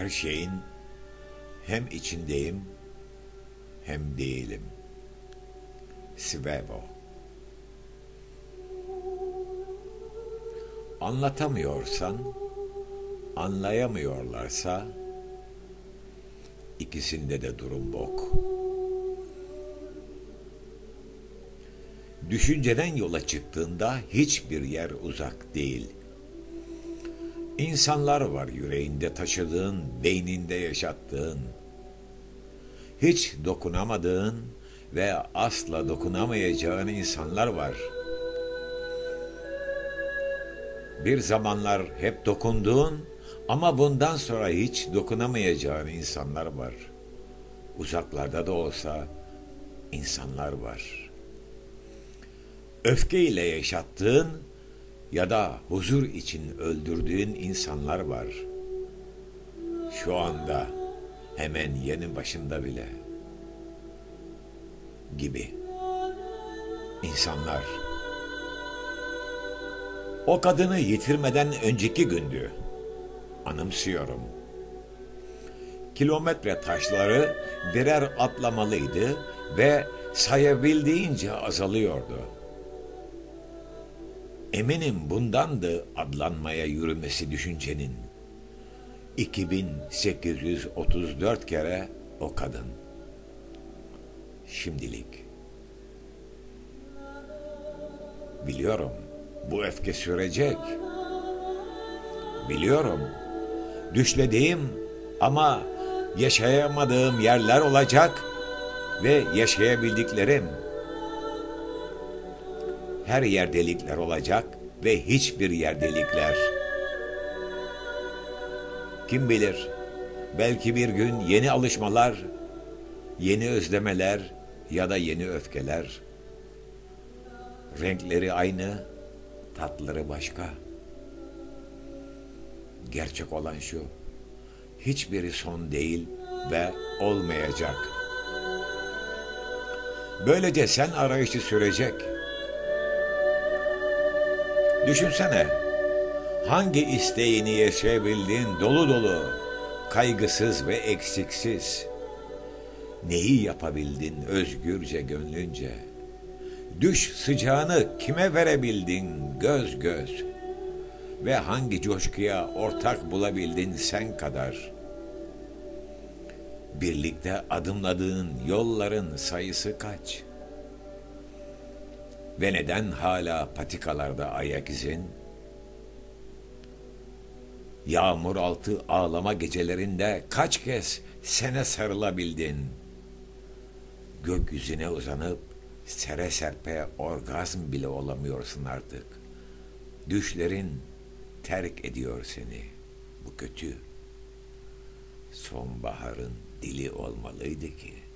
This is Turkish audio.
her şeyin hem içindeyim hem değilim. Svevo Anlatamıyorsan, anlayamıyorlarsa ikisinde de durum bok. Düşünceden yola çıktığında hiçbir yer uzak değil.'' İnsanlar var yüreğinde taşıdığın, beyninde yaşattığın. Hiç dokunamadığın ve asla dokunamayacağın insanlar var. Bir zamanlar hep dokunduğun ama bundan sonra hiç dokunamayacağın insanlar var. Uzaklarda da olsa insanlar var. Öfke ile yaşattığın ya da huzur için öldürdüğün insanlar var. Şu anda hemen yeni başında bile gibi insanlar. O kadını yitirmeden önceki gündü. Anımsıyorum. Kilometre taşları birer atlamalıydı ve sayabildiğince azalıyordu.'' Eminim bundandı adlanmaya yürümesi düşüncenin. 2834 kere o kadın. Şimdilik. Biliyorum bu öfke sürecek. Biliyorum düşlediğim ama yaşayamadığım yerler olacak ve yaşayabildiklerim her yer delikler olacak ve hiçbir yer delikler. Kim bilir, belki bir gün yeni alışmalar, yeni özlemeler ya da yeni öfkeler. Renkleri aynı, tatları başka. Gerçek olan şu, hiçbiri son değil ve olmayacak. Böylece sen arayışı sürecek.'' Düşünsene, hangi isteğini yaşayabildiğin dolu dolu, kaygısız ve eksiksiz. Neyi yapabildin özgürce gönlünce? Düş sıcağını kime verebildin göz göz? Ve hangi coşkuya ortak bulabildin sen kadar? Birlikte adımladığın yolların sayısı kaç?'' Ve neden hala patikalarda ayak izin? Yağmur altı ağlama gecelerinde kaç kez sene sarılabildin? Gökyüzüne uzanıp sere serpe orgazm bile olamıyorsun artık. Düşlerin terk ediyor seni. Bu kötü. Sonbaharın dili olmalıydı ki.